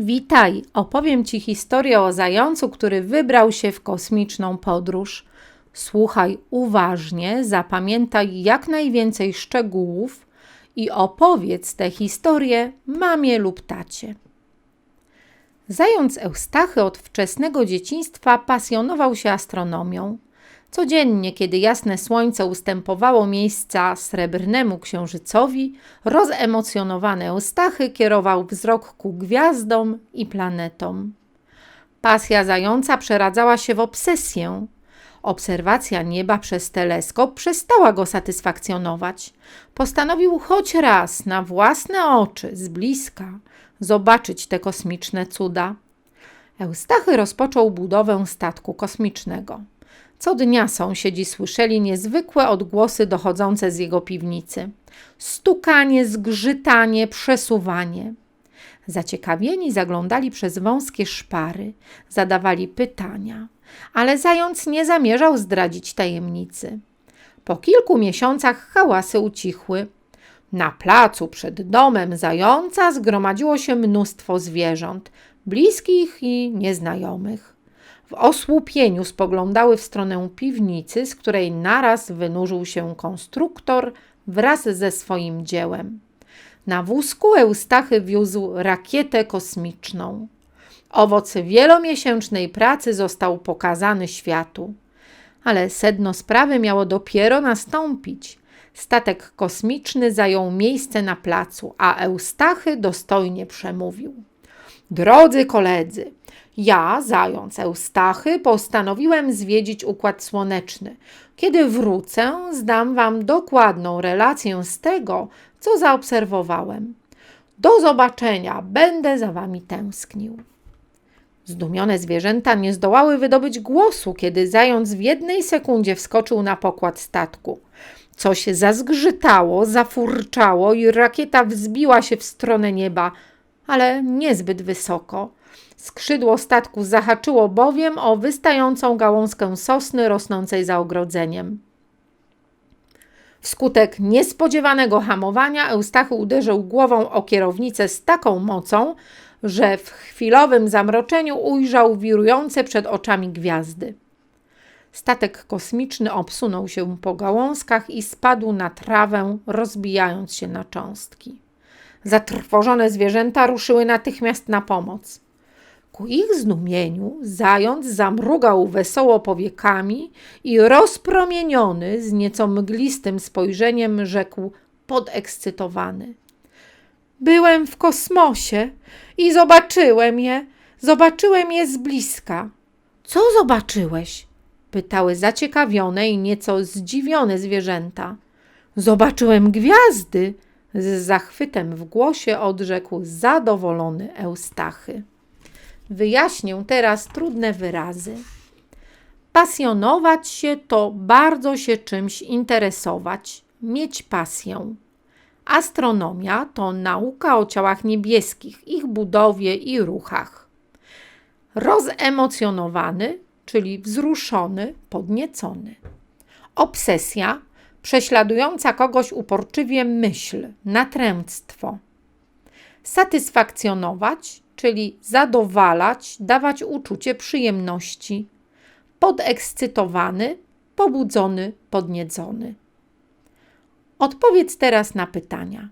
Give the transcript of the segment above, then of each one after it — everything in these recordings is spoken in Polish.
Witaj, opowiem Ci historię o zającu, który wybrał się w kosmiczną podróż. Słuchaj uważnie, zapamiętaj jak najwięcej szczegółów i opowiedz tę historię mamie lub tacie. Zając Eustachy od wczesnego dzieciństwa pasjonował się astronomią. Codziennie, kiedy jasne słońce ustępowało miejsca srebrnemu księżycowi, rozemocjonowany Eustachy kierował wzrok ku gwiazdom i planetom. Pasja zająca przeradzała się w obsesję. Obserwacja nieba przez teleskop przestała go satysfakcjonować. Postanowił choć raz na własne oczy, z bliska, zobaczyć te kosmiczne cuda. Eustachy rozpoczął budowę statku kosmicznego. Co dnia sąsiedzi słyszeli niezwykłe odgłosy dochodzące z jego piwnicy. Stukanie, zgrzytanie, przesuwanie. Zaciekawieni zaglądali przez wąskie szpary, zadawali pytania, ale zając nie zamierzał zdradzić tajemnicy. Po kilku miesiącach hałasy ucichły. Na placu przed domem zająca zgromadziło się mnóstwo zwierząt, bliskich i nieznajomych. W osłupieniu spoglądały w stronę piwnicy, z której naraz wynurzył się konstruktor wraz ze swoim dziełem. Na wózku Eustachy wiózł rakietę kosmiczną. Owoc wielomiesięcznej pracy został pokazany światu. Ale sedno sprawy miało dopiero nastąpić. Statek kosmiczny zajął miejsce na placu, a Eustachy dostojnie przemówił. Drodzy koledzy, ja, zając Eustachy, postanowiłem zwiedzić Układ Słoneczny. Kiedy wrócę, zdam wam dokładną relację z tego, co zaobserwowałem. Do zobaczenia, będę za wami tęsknił. Zdumione zwierzęta nie zdołały wydobyć głosu, kiedy zając w jednej sekundzie wskoczył na pokład statku. Coś zazgrzytało, zafurczało i rakieta wzbiła się w stronę nieba, ale niezbyt wysoko. Skrzydło statku zahaczyło bowiem o wystającą gałązkę sosny rosnącej za ogrodzeniem. Wskutek niespodziewanego hamowania Eustachy uderzył głową o kierownicę z taką mocą, że w chwilowym zamroczeniu ujrzał wirujące przed oczami gwiazdy. Statek kosmiczny obsunął się po gałązkach i spadł na trawę, rozbijając się na cząstki. Zatrwożone zwierzęta ruszyły natychmiast na pomoc. Ku ich zdumieniu zając zamrugał wesoło powiekami i rozpromieniony z nieco mglistym spojrzeniem rzekł podekscytowany. Byłem w kosmosie i zobaczyłem je, zobaczyłem je z bliska. Co zobaczyłeś? pytały zaciekawione i nieco zdziwione zwierzęta. Zobaczyłem gwiazdy, z zachwytem w głosie odrzekł zadowolony Eustachy. Wyjaśnię teraz trudne wyrazy. Pasjonować się to bardzo się czymś interesować, mieć pasję. Astronomia to nauka o ciałach niebieskich, ich budowie i ruchach. Rozemocjonowany, czyli wzruszony, podniecony. Obsesja prześladująca kogoś uporczywie myśl, natręctwo. Satysfakcjonować, czyli zadowalać, dawać uczucie przyjemności. Podekscytowany, pobudzony, podniecony. Odpowiedz teraz na pytania.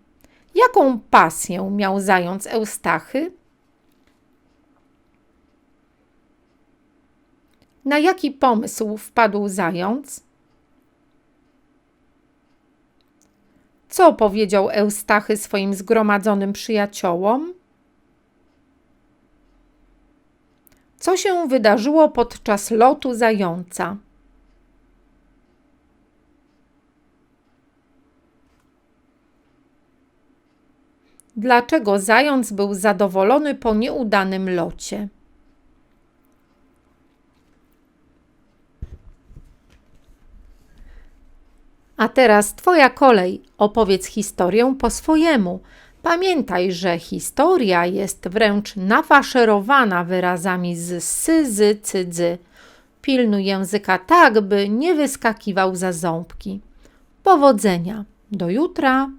Jaką pasję miał zając Eustachy? Na jaki pomysł wpadł zając? Co powiedział Eustachy swoim zgromadzonym przyjaciołom? Co się wydarzyło podczas lotu zająca? Dlaczego zając był zadowolony po nieudanym locie? A teraz Twoja kolej. Opowiedz historię po swojemu. Pamiętaj, że historia jest wręcz nafaszerowana wyrazami z syzy, cydzy. Pilnuj języka tak, by nie wyskakiwał za ząbki. Powodzenia. Do jutra.